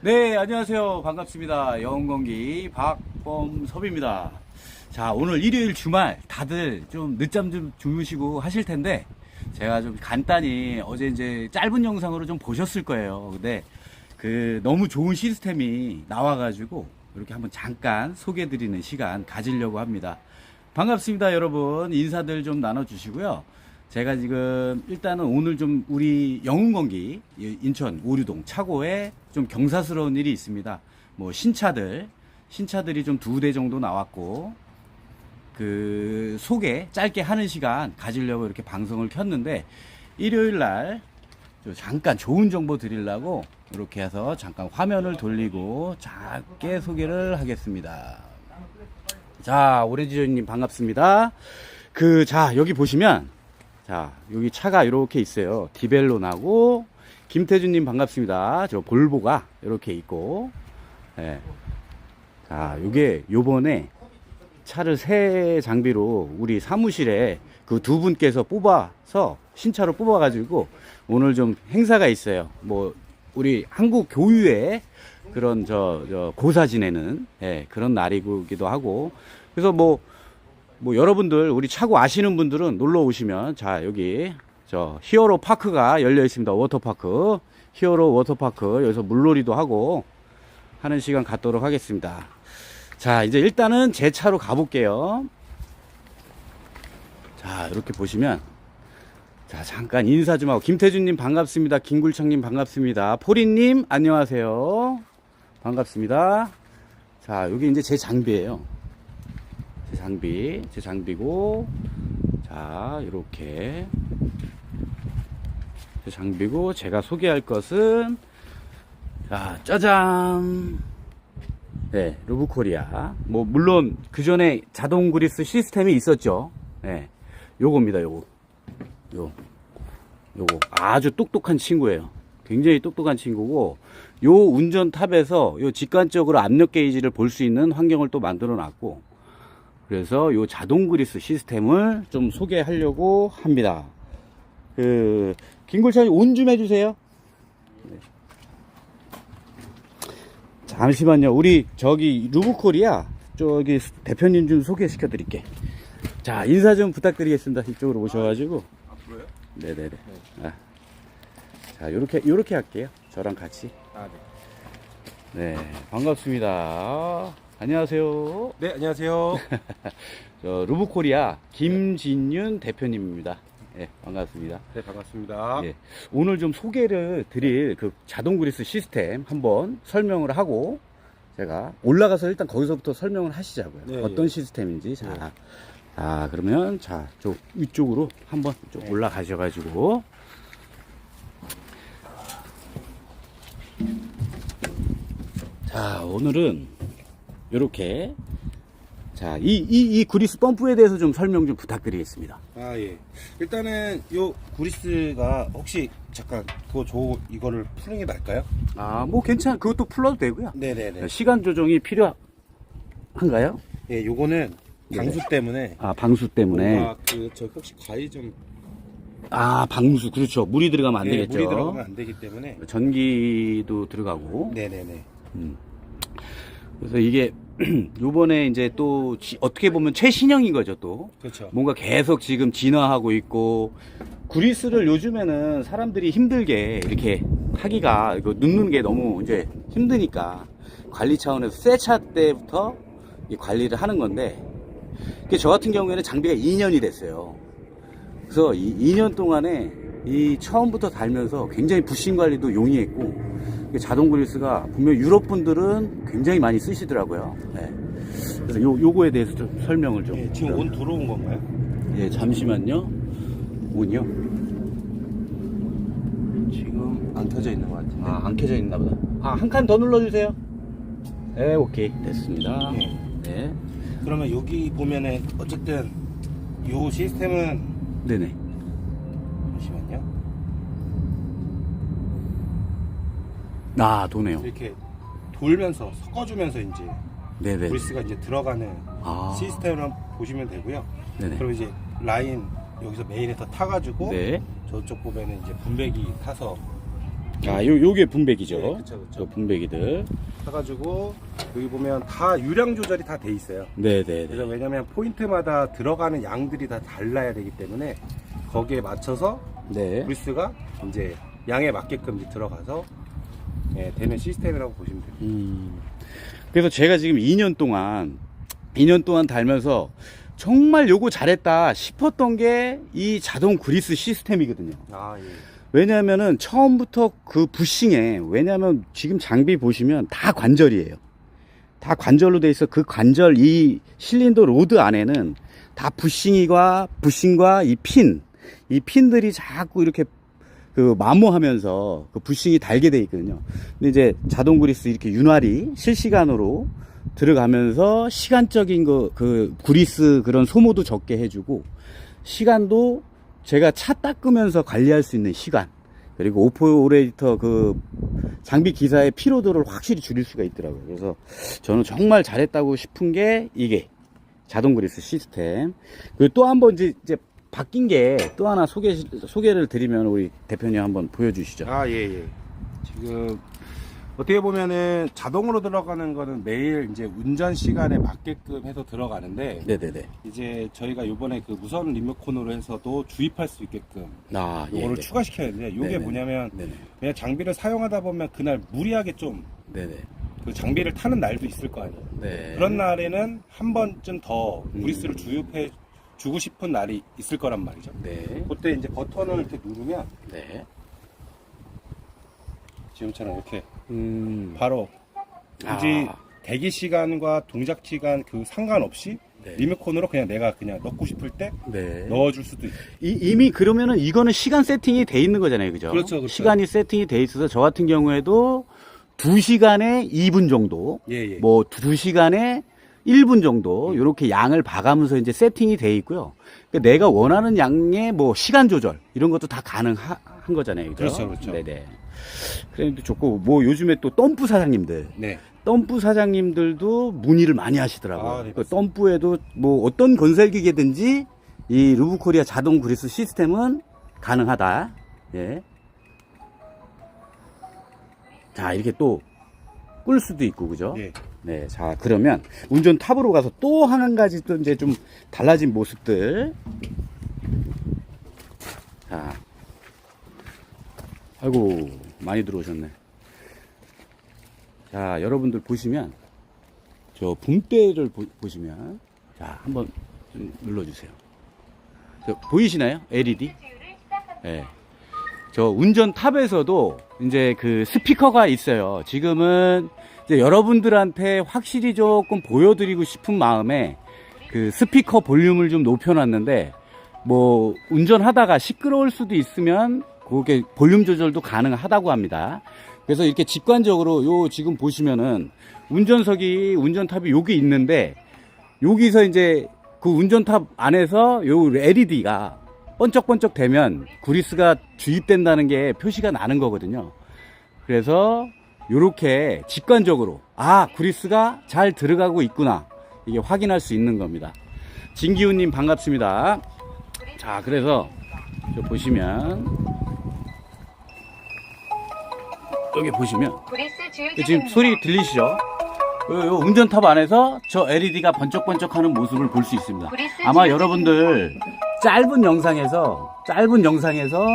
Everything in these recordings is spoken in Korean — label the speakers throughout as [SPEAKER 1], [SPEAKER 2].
[SPEAKER 1] 네, 안녕하세요. 반갑습니다. 영웅건기 박범섭입니다. 자, 오늘 일요일 주말 다들 좀 늦잠 좀 주무시고 하실 텐데 제가 좀 간단히 어제 이제 짧은 영상으로 좀 보셨을 거예요. 근데 그 너무 좋은 시스템이 나와가지고 이렇게 한번 잠깐 소개해드리는 시간 가지려고 합니다. 반갑습니다, 여러분. 인사들 좀 나눠주시고요. 제가 지금 일단은 오늘 좀 우리 영웅건기 이 인천 오류동 차고에 좀 경사스러운 일이 있습니다. 뭐 신차들 신차들이 좀 두 대 정도 나왔고 그 소개 짧게 하는 시간 가지려고 이렇게 방송을 켰는데 일요일 날저 잠깐 좋은 정보 드리려고 이렇게 해서 잠깐 화면을 돌리고 작게 소개를 하겠습니다. 자, 오래지조님 반갑습니다. 그, 자, 여기 보시면, 자, 여기 차가 이렇게 있어요. 디벨론하고, 김태준님 반갑습니다. 저 볼보가 이렇게 있고, 예. 자, 요게 요번에 차를 새 장비로 우리 사무실에 그 두 분께서 뽑아서 신차로 뽑아가지고 오늘 좀 행사가 있어요. 뭐, 우리 한국 교유에 그런 저, 저 고사 지내는 예, 그런 날이기도 하고 그래서 뭐, 뭐 여러분들 우리 차고 아시는 분들은 놀러 오시면 자 여기 저 히어로 파크가 열려 있습니다. 워터파크. 히어로 워터파크. 여기서 물놀이도 하고 하는 시간 갖도록 하겠습니다. 자 이제 일단은 제 차로 가볼게요. 자 이렇게 보시면 자 잠깐 인사 좀 하고. 김태준님 반갑습니다. 김굴창님 반갑습니다. 포리님 안녕하세요. 반갑습니다. 자 여기 이제 제 장비예요 제 장비, 제 장비고, 자, 이렇게. 제 장비고, 제가 소개할 것은, 자, 짜잔! 네, 루브코리아. 뭐, 물론, 그 전에 자동 그리스 시스템이 있었죠. 네, 요겁니다, 요거. 요, 요거. 아주 똑똑한 친구예요. 굉장히 똑똑한 친구고, 요 운전탑에서 요 직관적으로 압력 게이지를 볼 수 있는 환경을 또 만들어 놨고, 그래서 요 자동 그리스 시스템을 좀 소개하려고 합니다. 그 김굴찬이 온 좀 해주세요. 네. 잠시만요. 우리 저기 루브코리아 저기 대표님 좀 소개시켜 드릴게. 자 인사 좀 부탁드리겠습니다. 이쪽으로 오셔가지고.
[SPEAKER 2] 앞으로요?
[SPEAKER 1] 네네네. 아. 자 요렇게 요렇게 할게요. 저랑 같이.
[SPEAKER 2] 아, 네.
[SPEAKER 1] 네 반갑습니다. 안녕하세요.
[SPEAKER 2] 네, 안녕하세요.
[SPEAKER 1] 저 루브코리아 김진윤 대표님입니다. 예, 반갑습니다.
[SPEAKER 2] 네, 반갑습니다.
[SPEAKER 1] 예, 오늘 좀 소개를 드릴 그 자동 그리스 시스템 한번 설명을 하고 제가 올라가서 일단 거기서부터 설명을 하시자고요.
[SPEAKER 2] 네,
[SPEAKER 1] 어떤
[SPEAKER 2] 예.
[SPEAKER 1] 시스템인지. 자,
[SPEAKER 2] 네.
[SPEAKER 1] 자, 그러면 자, 저 위쪽으로 한번 좀
[SPEAKER 2] 네.
[SPEAKER 1] 올라가셔 가지고 자, 오늘은 이렇게 자, 이, 이, 이 그리스 펌프에 대해서 좀 설명 좀 부탁드리겠습니다.
[SPEAKER 2] 아, 예. 일단은 요 구리스가 혹시 잠깐 그거 저 이거를 푸는 게 나을까요?
[SPEAKER 1] 아, 뭐 괜찮아. 그것도 풀러도 되고요.
[SPEAKER 2] 네, 네, 네.
[SPEAKER 1] 시간 조정이 필요한가요?
[SPEAKER 2] 예, 요거는 방수 때문에
[SPEAKER 1] 아, 방수 때문에.
[SPEAKER 2] 뭔가 그저 혹시 과일 좀
[SPEAKER 1] 아, 방수. 그렇죠. 물이 들어가면 안
[SPEAKER 2] 예,
[SPEAKER 1] 되겠죠.
[SPEAKER 2] 물이 들어가면 안 되기 때문에
[SPEAKER 1] 전기도 들어가고.
[SPEAKER 2] 네, 네, 네.
[SPEAKER 1] 그래서 이게 요번에 이제 또 지- 어떻게 보면 최신형인 거죠, 또.
[SPEAKER 2] 그렇죠.
[SPEAKER 1] 뭔가 계속 지금 진화하고 있고 그리스를 요즘에는 사람들이 힘들게 이렇게 하기가 이거 눕는 게 너무 이제 힘드니까 관리 차원에서 새 차 때부터 이 관리를 하는 건데 저 같은 경우에는 장비가 2년이 됐어요. 그래서 이 2년 동안에 이 처음부터 달면서 굉장히 부신 관리도 용이했고 자동 그리스가 분명 유럽 분들은 굉장히 많이 쓰시더라고요. 네. 그래서 요 요거에 대해서 좀 설명을 좀
[SPEAKER 2] 예, 지금 온 들어온 건가요?
[SPEAKER 1] 예, 잠시만요. 온이요?
[SPEAKER 2] 지금 안 켜져 있는 것 같은데.
[SPEAKER 1] 아, 안 켜져 있나 보다. 아, 한 칸 더 눌러주세요. 네, 오케이. 됐습니다.
[SPEAKER 2] 네.
[SPEAKER 1] 네.
[SPEAKER 2] 그러면 여기 보면은 어쨌든 요 시스템은
[SPEAKER 1] 네네.
[SPEAKER 2] 잠시만요.
[SPEAKER 1] 아, 도네요.
[SPEAKER 2] 이렇게 돌면서 섞어주면서 이제
[SPEAKER 1] 네네.
[SPEAKER 2] 브리스가 이제 들어가는
[SPEAKER 1] 아.
[SPEAKER 2] 시스템을 보시면 되고요.
[SPEAKER 1] 네네.
[SPEAKER 2] 그럼 이제 라인 여기서 메인에서 타가지고
[SPEAKER 1] 네.
[SPEAKER 2] 저쪽 보면은 이제 분배기 타서
[SPEAKER 1] 아, 요, 요게 분배기죠.
[SPEAKER 2] 네, 그쵸, 그쵸.
[SPEAKER 1] 저 분배기들.
[SPEAKER 2] 해가지고 여기 보면 다 유량 조절이 다 돼 있어요.
[SPEAKER 1] 네네네.
[SPEAKER 2] 그래서 왜냐면 포인트마다 들어가는 양들이 다 달라야 되기 때문에 거기에 맞춰서
[SPEAKER 1] 네.
[SPEAKER 2] 브리스가 이제 양에 맞게끔 이제 들어가서 예, 되는 시스템이라고 보시면 됩니다.
[SPEAKER 1] 음. 그래서 제가 지금 2년 동안, 2년 동안 달면서 정말 요거 잘했다 싶었던 게 이 자동 그리스 시스템이거든요.
[SPEAKER 2] 아 예.
[SPEAKER 1] 왜냐면은 처음부터 그 부싱에, 왜냐면 지금 장비 보시면 다 관절이에요. 다 관절로 돼 있어 그 관절 이 실린더 로드 안에는 다 부싱이과 부싱과 이 핀, 이 핀들이 자꾸 이렇게 그 마모하면서 그 부싱이 달게 돼 있거든요. 근데 이제 자동 그리스 이렇게 윤활이 실시간으로 들어가면서 시간적인 거그 그리스 그런 소모도 적게 해주고 시간도 제가 차 닦으면서 관리할 수 있는 시간 그리고 오퍼레이터 그 장비 기사의 피로도를 확실히 줄일 수가 있더라고요. 그래서 저는 정말 잘했다고 싶은 게 이게 자동 그리스 시스템. 그리고 또 한 번 이제, 이제 바뀐 게 또 하나 소개 소개를 드리면 우리 대표님 한번 보여주시죠.
[SPEAKER 2] 아, 예, 예. 지금 어떻게 보면은 자동으로 들어가는 거는 매일 이제 운전 시간에 맞게끔 해서 들어가는데
[SPEAKER 1] 네네네.
[SPEAKER 2] 이제 저희가 요번에 그 무선 리모컨으로 해서도 주입할 수 있게끔
[SPEAKER 1] 아, 예.
[SPEAKER 2] 요거를
[SPEAKER 1] 네.
[SPEAKER 2] 추가시켜야 되는데 요게
[SPEAKER 1] 네네.
[SPEAKER 2] 뭐냐면
[SPEAKER 1] 네네.
[SPEAKER 2] 그냥 장비를 사용하다 보면 그날 무리하게 좀그
[SPEAKER 1] 네네.
[SPEAKER 2] 장비를 타는 날도 있을 거 아니에요.
[SPEAKER 1] 네.
[SPEAKER 2] 그런 날에는 한 번쯤 더
[SPEAKER 1] 음.
[SPEAKER 2] 브리스를 주입해 주고 싶은 날이 있을 거란 말이죠.
[SPEAKER 1] 네.
[SPEAKER 2] 그때 이제 버튼을 이렇게 누르면
[SPEAKER 1] 네.
[SPEAKER 2] 지금처럼 이렇게
[SPEAKER 1] 음.
[SPEAKER 2] 바로 굳이
[SPEAKER 1] 아.
[SPEAKER 2] 대기 시간과 동작 시간 그 상관없이
[SPEAKER 1] 네.
[SPEAKER 2] 리모컨으로 그냥 내가 그냥 넣고 싶을 때
[SPEAKER 1] 네.
[SPEAKER 2] 넣어줄 수도 있고.
[SPEAKER 1] 이, 이미 그러면은 이거는 시간 세팅이 돼 있는 거잖아요. 그죠?
[SPEAKER 2] 그렇죠, 그렇죠.
[SPEAKER 1] 시간이 세팅이 돼 있어서 저 같은 경우에도 2시간에 2분 정도,
[SPEAKER 2] 예, 예.
[SPEAKER 1] 뭐 2시간에 1분 정도 이렇게 양을 봐가면서 이제 세팅이 돼 있고요. 그러니까 내가 원하는 양의 뭐 시간 조절 이런 것도 다 가능한 거잖아요. 그죠?
[SPEAKER 2] 그렇죠, 그렇죠.
[SPEAKER 1] 네네. 그래도 좋고 뭐 요즘에 또 덤프 사장님들
[SPEAKER 2] 네.
[SPEAKER 1] 덤프 사장님들도 문의를 많이 하시더라고요.
[SPEAKER 2] 아, 네,
[SPEAKER 1] 그. 덤프에도 뭐 어떤 건설기계든지 이 루브코리아 자동 그리스 시스템은 가능하다. 예. 자, 이렇게 또 끌 수도 있고, 그죠?
[SPEAKER 2] 예.
[SPEAKER 1] 네. 자, 그러면 운전 탑으로 가서 또 한 가지 또 이제 좀 달라진 모습들. 자. 아이고, 많이 들어오셨네. 자, 여러분들 보시면, 저 붐대를 보, 시면 자, 한번 좀 눌러주세요. 저 보이시나요? LED? 예. 저 운전 탑에서도 이제 그 스피커가 있어요. 지금은 여러분들한테 확실히 조금 보여드리고 싶은 마음에 그 스피커 볼륨을 좀 높여놨는데 뭐 운전하다가 시끄러울 수도 있으면 그게 볼륨 조절도 가능하다고 합니다. 그래서 이렇게 직관적으로 요 지금 보시면은 운전석이 운전탑이 여기 있는데 여기서 이제 그 운전탑 안에서 요 LED가 번쩍번쩍 되면 구리스가 주입된다는 게 표시가 나는 거거든요. 그래서 요렇게 직관적으로 아 구리스가 잘 들어가고 있구나 이게 확인할 수 있는 겁니다. 진기훈님 반갑습니다. 자 그래서 저 보시면 여기 보시면 지금. 소리 들리시죠? 운전탑 안에서 저 LED가 번쩍번쩍하는 모습을 볼 수 있습니다. 아마 여러분들 짧은 영상에서 짧은 영상에서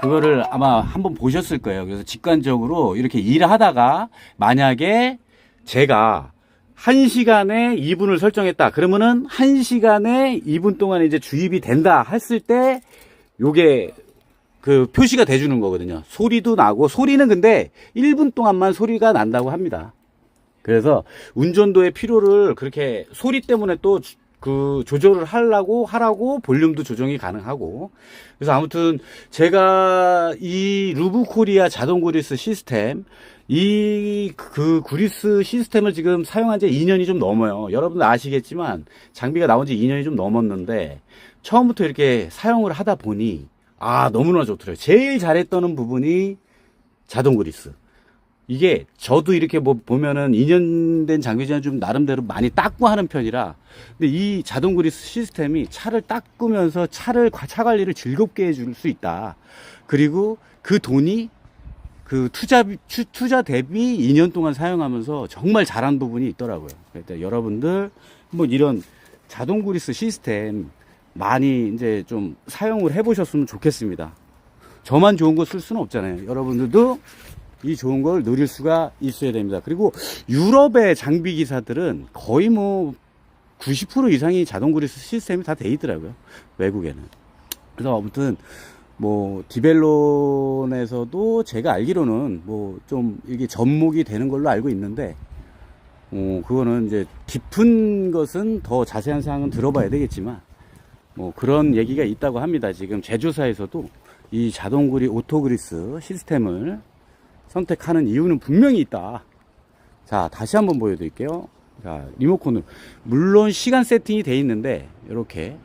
[SPEAKER 1] 그거를 아마 한번 보셨을 거예요. 그래서 직관적으로 이렇게 일하다가 만약에 제가 1시간에 2분을 설정했다. 그러면은 1시간에 2분 동안 이제 주입이 된다 했을 때 요게 그 표시가 돼 주는 거거든요. 소리도 나고 소리는 근데 1분 동안만 소리가 난다고 합니다. 그래서 운전도의 피로를 그렇게 소리 때문에 또 그 조절을 하려고 하라고 볼륨도 조정이 가능하고 그래서 아무튼 제가 이 루브 코리아 자동 그리스 시스템 이 그 그리스 시스템을 지금 사용한 지 2년이 좀 넘어요. 여러분들 아시겠지만 장비가 나온 지 2년이 좀 넘었는데 처음부터 이렇게 사용을 하다 보니 아 너무나 좋더라고요. 제일 잘했던 부분이 자동 그리스. 이게 저도 이렇게 뭐 보면은 2년 된 장비지만 좀 나름대로 많이 닦고 하는 편이라 근데 이 자동 그리스 시스템이 차를 닦으면서 차를 차 관리를 즐겁게 해줄 수 있다. 그리고 그 돈이 그 투자 추- 투자 대비 2년 동안 사용하면서 정말 잘한 부분이 있더라고요. 그러니까 여러분들 뭐 이런 자동 그리스 시스템 많이 이제 좀 사용을 해보셨으면 좋겠습니다. 저만 좋은 거 쓸 수는 없잖아요. 여러분들도 이 좋은 걸 누릴 수가 있어야 됩니다. 그리고 유럽의 장비 기사들은 거의 뭐 90% 이상이 자동 그리스 시스템이 다 돼 있더라고요. 외국에는. 그래서 아무튼 뭐 디벨론에서도 제가 알기로는 뭐 좀 이게 접목이 되는 걸로 알고 있는데 어 그거는 이제 깊은 것은 더 자세한 사항은 들어봐야 되겠지만 뭐 그런 얘기가 있다고 합니다. 지금 제조사에서도 이 자동 그리 오토그리스 시스템을 선택하는 이유는 분명히 있다. 자, 다시 한번 보여드릴게요. 자, 리모컨으로. 물론 시간 세팅이 돼 있는데, 이렇게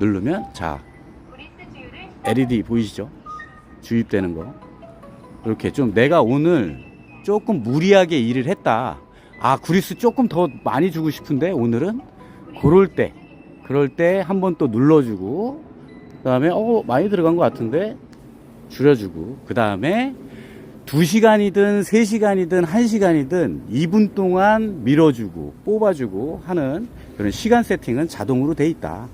[SPEAKER 1] 누르면, 자, LED 보이시죠? 주입되는 거. 이렇게 좀 내가 오늘 조금 무리하게 일을 했다. 아, 구리스 조금 더 많이 주고 싶은데, 오늘은? 그럴 때, 그럴 때 한 번 또 눌러주고, 그 다음에, 어, 많이 들어간 것 같은데, 줄여주고, 그 다음에, 2시간이든 3시간이든 1시간이든 2분 동안 밀어주고 뽑아주고 하는 그런 시간 세팅은 자동으로 돼 있다.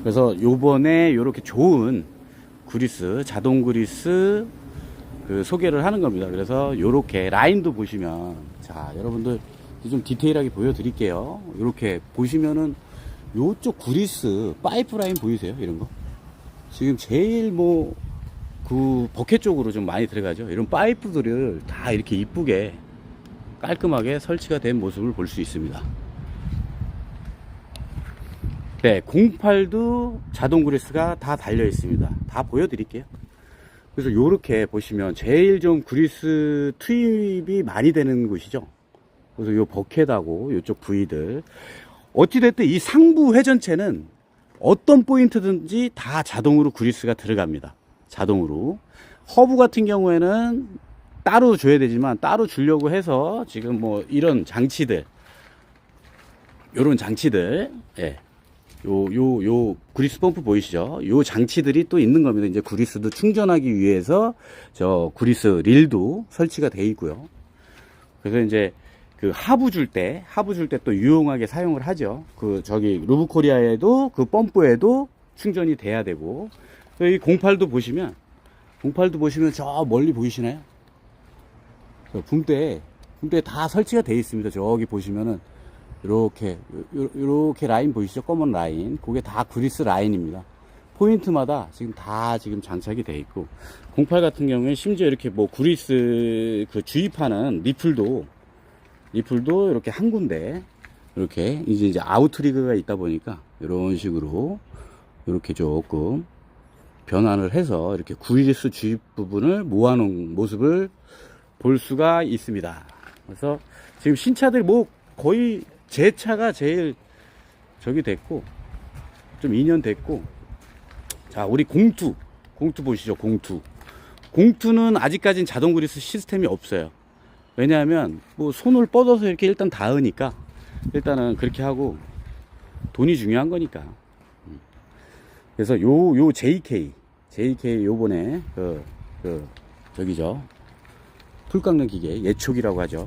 [SPEAKER 1] 그래서 요번에 이렇게 좋은 그리스, 자동 그리스 그 소개를 하는 겁니다. 그래서 요렇게 라인도 보시면 자, 여러분들 좀 디테일하게 보여드릴게요. 요렇게 보시면은 요쪽 그리스 파이프 라인 보이세요? 이런 거? 지금 제일 뭐 그 버켓 쪽으로 좀 많이 들어가죠. 이런 파이프들을 다 이렇게 이쁘게 깔끔하게 설치가 된 모습을 볼 수 있습니다. 네, 08도 자동 그리스가 다 달려 있습니다. 다 보여드릴게요. 그래서 요렇게 보시면 제일 좀 그리스 투입이 많이 되는 곳이죠. 그래서 요 버켓하고 요쪽 부위들. 어찌됐든 이 상부 회전체는 어떤 포인트든지 다 자동으로 그리스가 들어갑니다. 자동으로. 허브 같은 경우에는 따로 줘야 되지만 따로 주려고 해서 지금 뭐 이런 장치들, 요런 장치들, 예. 요, 요, 요, 그리스 펌프 보이시죠? 요 장치들이 또 있는 겁니다. 이제 그리스도 충전하기 위해서 저 그리스 릴도 설치가 돼 있고요. 그래서 이제 그 하부 줄 때, 하부 줄 때 또 유용하게 사용을 하죠. 그 저기 루브 코리아에도 그 펌프에도 충전이 돼야 되고. 이 08도 보시면, 08도 보시면 저 멀리 보이시나요? 저 붕대, 붕대 다 설치가 돼 있습니다. 저기 보시면은 이렇게 이렇게 라인 보이시죠? 검은 라인. 그게 다 그리스 라인입니다. 포인트마다 지금 다 지금 장착이 돼 있고 08 같은 경우에 심지어 이렇게 뭐 그리스 그 주입하는 리플도 리플도 이렇게 한 군데 이렇게 이제 이제 아우트리그가 있다 보니까 이런 식으로 이렇게 조금 변환을 해서 이렇게 구리스 주입 부분을 모아놓은 모습을 볼 수가 있습니다. 그래서 지금 신차들 뭐 거의 제 차가 제일 저기 됐고 좀 2년 됐고 자 우리 공투 공투 보시죠 공투 공투는 아직까진 자동 그리스 시스템이 없어요 왜냐하면 뭐 손을 뻗어서 이렇게 일단 닿으니까 일단은 그렇게 하고 돈이 중요한 거니까 음. 그래서 요 요 JK JK 요번에 그, 그 저기죠 풀 깎는 기계 예촉이라고 하죠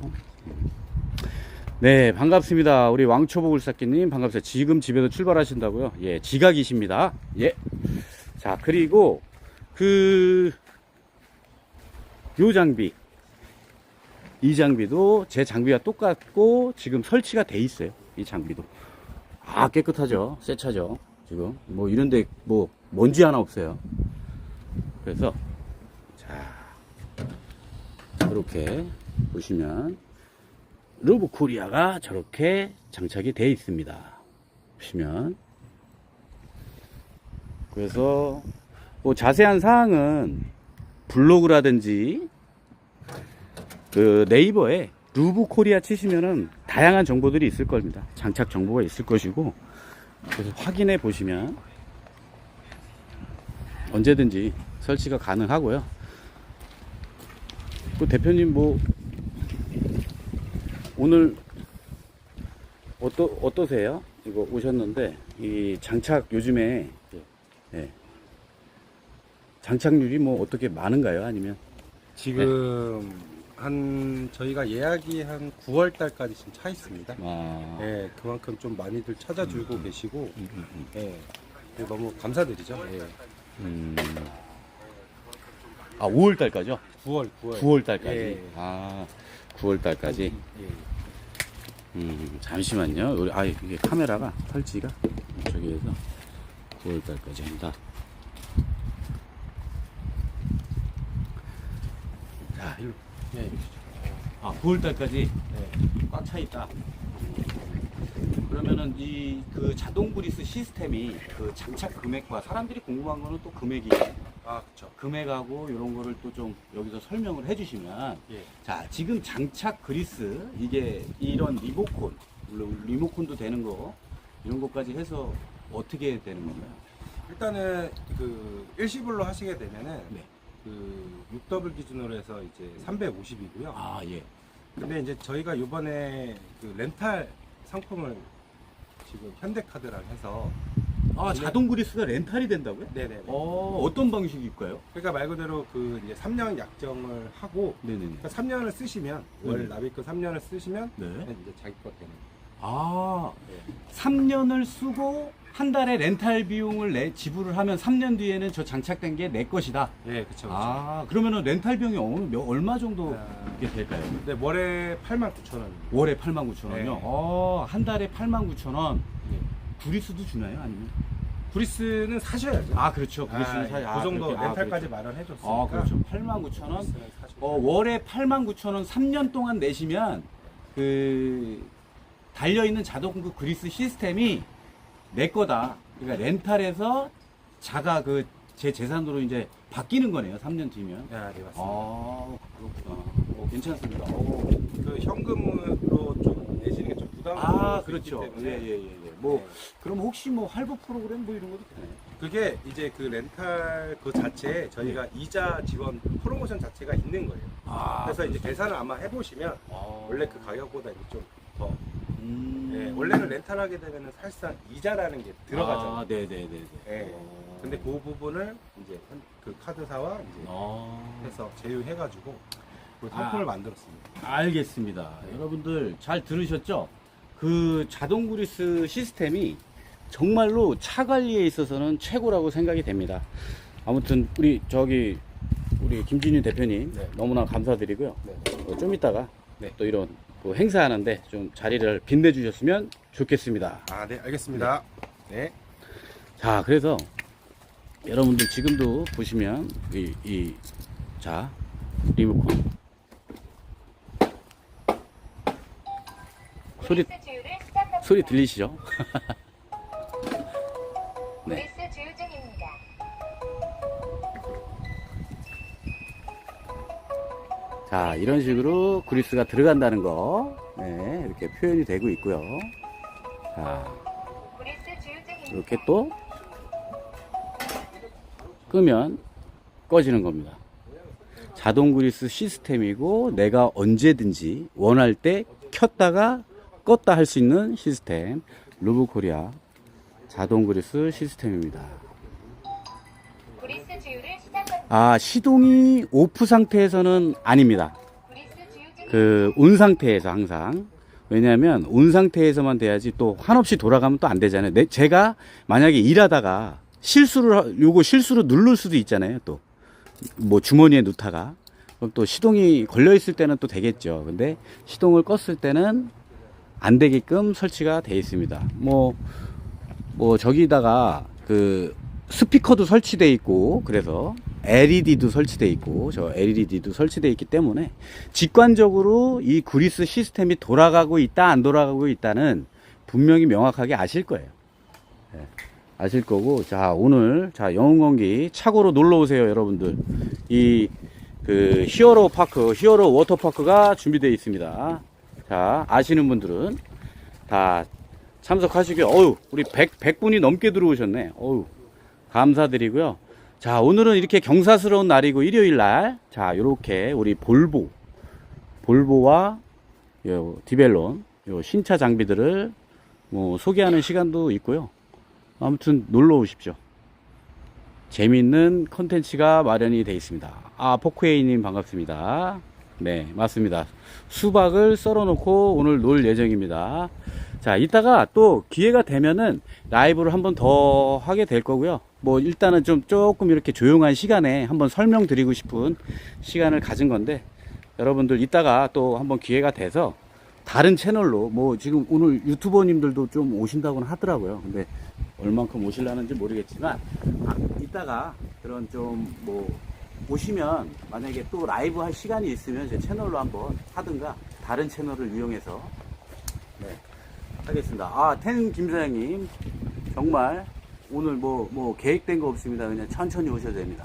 [SPEAKER 1] 네, 반갑습니다. 우리 왕초보글쌓기님 반갑습니다. 지금 집에서 출발하신다고요? 예, 지각이십니다. 예. 자, 그리고 그, 요 장비. 이 장비도 제 장비와 똑같고 지금 설치가 돼 있어요. 이 장비도. 아, 깨끗하죠. 새 차죠. 지금. 뭐 이런데 뭐 먼지 하나 없어요. 그래서, 자, 이렇게 보시면 러브 코리아가 저렇게 장착이 되어 있습니다. 보시면. 그래서 뭐 자세한 사항은 블로그라든지 그 네이버에 루브 코리아 치시면은 다양한 정보들이 있을 겁니다. 장착 정보가 있을 것이고 그래서 확인해 보시면 언제든지 설치가 가능하고요. 그 대표님 뭐 오늘 어떠 어떠세요? 이거 오셨는데 이 장착 요즘에 예. 장착률이 뭐 어떻게 많은가요? 아니면
[SPEAKER 2] 지금 한 저희가 예약이 한 9월 달까지 지금 차 있습니다.
[SPEAKER 1] 아,
[SPEAKER 2] 예, 그만큼 좀 많이들 찾아주고 계시고
[SPEAKER 1] 음, 음, 음.
[SPEAKER 2] 예, 예, 너무 감사드리죠. 예.
[SPEAKER 1] 음. 아, 5월 달까지요?
[SPEAKER 2] 9월, 9월.
[SPEAKER 1] 9월 달까지.
[SPEAKER 2] 예.
[SPEAKER 1] 아, 9월 달까지.
[SPEAKER 2] 예.
[SPEAKER 1] 음, 잠시만요. 우리 아 이게 카메라가 설치가 저기에서 9월 달까지 한다. 자, 일로.
[SPEAKER 2] 예.
[SPEAKER 1] 아, 9월 달까지
[SPEAKER 2] 예.
[SPEAKER 1] 꽉차 있다. 그러면은 이 그 자동 브리스 시스템이 그 장착 금액과 사람들이 궁금한 거는 또 금액이
[SPEAKER 2] 아, 그쵸.
[SPEAKER 1] 금액하고 이런 거를 또 좀 여기서 설명을 해주시면
[SPEAKER 2] 예.
[SPEAKER 1] 자 지금 장착 그리스 이게 이런 리모콘 물론 리모콘도 되는 거 이런 것까지 해서 어떻게 되는 건가요?
[SPEAKER 2] 일단은 그 일시불로 하시게 되면은
[SPEAKER 1] 네.
[SPEAKER 2] 그 6더블 기준으로 해서 이제 350이고요.
[SPEAKER 1] 아 예.
[SPEAKER 2] 근데 이제 저희가 이번에 그 렌탈 상품을 지금 현대카드랑 해서
[SPEAKER 1] 아 자동 그리스가 렌탈이 된다고요?
[SPEAKER 2] 네네.
[SPEAKER 1] 어 어떤 방식일까요?
[SPEAKER 2] 그러니까 말 그대로 그 이제 3년 약정을 하고
[SPEAKER 1] 네네네.
[SPEAKER 2] 그러니까 3년을 쓰시면 월
[SPEAKER 1] 네.
[SPEAKER 2] 납입금 3년을 쓰시면
[SPEAKER 1] 네.
[SPEAKER 2] 이제 자기 거 되는.
[SPEAKER 1] 아
[SPEAKER 2] 네.
[SPEAKER 1] 3년을 쓰고 한 달에 렌탈 비용을 내 지불을 하면 3년 뒤에는 저 장착된 게 내 것이다.
[SPEAKER 2] 예, 그쵸, 그쵸.
[SPEAKER 1] 아 그러면은 렌탈 비용이 어느 몇- 얼마 정도
[SPEAKER 2] 아,
[SPEAKER 1] 이게 될까요?
[SPEAKER 2] 네, 월에 8만 9천 원.
[SPEAKER 1] 월에 8만 9천 원이요.
[SPEAKER 2] 네.
[SPEAKER 1] 어, 한 달에 8만 9천 원.
[SPEAKER 2] 네.
[SPEAKER 1] 구리스도 주나요? 아니면?
[SPEAKER 2] 브리스는 사셔야죠.
[SPEAKER 1] 아, 그렇죠. 구리스는
[SPEAKER 2] 아,
[SPEAKER 1] 사.
[SPEAKER 2] 예.
[SPEAKER 1] 아,
[SPEAKER 2] 그 정도
[SPEAKER 1] 그렇게. 아,
[SPEAKER 2] 렌탈까지
[SPEAKER 1] 그렇죠.
[SPEAKER 2] 마련해 줬으니까.
[SPEAKER 1] 아, 그렇죠. 8만 9천 원.
[SPEAKER 2] 브리스는.
[SPEAKER 1] 어, 월에 8만 9천 원 3년 동안 내시면 그 달려 있는 자동 그 그리스 시스템이 내 거다. 그러니까 렌탈에서 자가 그 제 재산으로 이제 바뀌는 거네요. 3년 뒤면.
[SPEAKER 2] 아, 네, 맞습니다.
[SPEAKER 1] 아, 그렇구나. 어, 괜찮습니다. 어.
[SPEAKER 2] 그 현금으로 좀 내시는 게 좀 부담스러울
[SPEAKER 1] 아,
[SPEAKER 2] 수
[SPEAKER 1] 그렇죠. 예, 예, 예, 예. 뭐,
[SPEAKER 2] 네.
[SPEAKER 1] 그럼 혹시 뭐 할부 프로그램 뭐 이런 것도 되나요?
[SPEAKER 2] 그게 이제 그 렌탈 그 자체에 저희가 이자 지원 프로모션 자체가 있는 거예요.
[SPEAKER 1] 네. 아,
[SPEAKER 2] 그래서 이제 계산을 아마 해보시면
[SPEAKER 1] 아,
[SPEAKER 2] 원래 그 가격보다 이제 좀 더.
[SPEAKER 1] 음.
[SPEAKER 2] 예, 원래는 렌탈하게 되면은 사실상 이자라는 게 들어가잖아요.
[SPEAKER 1] 아, 네네네.
[SPEAKER 2] 예. 근데 그 부분을 이제 현- 그 카드사와 이제
[SPEAKER 1] 아,
[SPEAKER 2] 해서 제휴해가지고 그 상품을
[SPEAKER 1] 아.
[SPEAKER 2] 만들었습니다.
[SPEAKER 1] 알겠습니다. 여러분들 잘 들으셨죠? 그 자동 그리스 시스템이 정말로 차 관리에 있어서는 최고라고 생각이 됩니다. 아무튼 우리 저기 우리 김진윤 대표님
[SPEAKER 2] 네.
[SPEAKER 1] 너무나 감사드리고요.
[SPEAKER 2] 네.
[SPEAKER 1] 어, 좀 이따가
[SPEAKER 2] 네.
[SPEAKER 1] 또 이런 뭐 행사하는데 좀 자리를 빛내주셨으면 좋겠습니다.
[SPEAKER 2] 아, 네, 알겠습니다. 네.
[SPEAKER 1] 자, 그래서 여러분들 지금도 보시면 이, 이, 자, 리모컨. 소리, 소리 들리시죠? 네. 자, 이런 식으로 그리스가 들어간다는 거, 네, 이렇게 표현이 되고 있고요. 자. 이렇게 또 끄면 꺼지는 겁니다. 자동 그리스 시스템이고 내가 언제든지 원할 때 켰다가 껐다 할 수 있는 시스템 루브코리아 자동 그리스 시스템입니다. 아 시동이 오프 상태에서는 아닙니다. 그 온 상태에서 항상 왜냐하면 온 상태에서만 돼야지 또 한없이 돌아가면 또 안 되잖아요. 내, 제가 만약에 일하다가 실수를 하- 요거 실수로 누를 수도 있잖아요. 또 뭐 주머니에 넣다가 그럼 또 시동이 걸려 있을 때는 또 되겠죠. 근데 시동을 껐을 때는 안 되게끔 설치가 돼 있습니다. 뭐 뭐 저기다가 그 스피커도 설치돼 있고 그래서 LED도 설치돼 있고 저 LED도 설치돼 있기 때문에 직관적으로 이 그리스 시스템이 돌아가고 있다 안 돌아가고 있다는 분명히 명확하게 아실 거예요. 예, 아실 거고 자 오늘 자 영웅건기 차고로 놀러 오세요 여러분들 이 그 히어로 파크 히어로 워터 파크가 준비되어 있습니다. 자 아시는 분들은 다 참석하시고요. 어유, 우리 100, 100분이 넘게 들어오셨네. 어유, 감사드리고요. 자, 오늘은 이렇게 경사스러운 날이고 일요일 날, 자, 요렇게 우리 볼보, 볼보와 요 디벨론, 요 신차 장비들을 뭐 소개하는 시간도 있고요. 아무튼 놀러 오십시오. 재밌는 컨텐츠가 마련이 되어 있습니다. 아, 포크에이님 반갑습니다. 네, 맞습니다. 수박을 썰어 놓고 오늘 놀 예정입니다. 자, 이따가 또 기회가 되면은 라이브를 한번 더 하게 될 거고요. 뭐 일단은 좀 조금 이렇게 조용한 시간에 한번 설명드리고 싶은 시간을 가진 건데 여러분들 이따가 또 한번 기회가 돼서 다른 채널로 뭐 지금 오늘 유튜버님들도 좀 오신다고는 하더라고요. 근데 얼만큼 오실라는지 모르겠지만 아, 이따가 그런 좀 뭐 오시면 만약에 또 라이브 할 시간이 있으면 제 채널로 한번 하든가 다른 채널을 이용해서 네 하겠습니다. 아, 텐 김사장님 정말 오늘 뭐 뭐 계획된 거 없습니다. 그냥 천천히 오셔도 됩니다.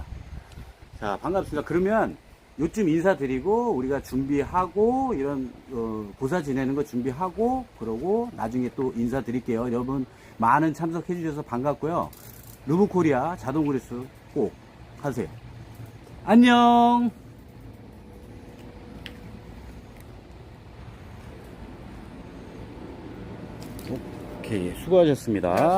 [SPEAKER 1] 자, 반갑습니다. 그러면 요쯤 인사드리고 우리가 준비하고 이런 어, 고사 지내는 거 준비하고 그러고 나중에 또 인사드릴게요. 여러분 많은 참석해 주셔서 반갑고요. 루브코리아 자동 그리스 꼭 하세요. 안녕. 오케이 수고하셨습니다.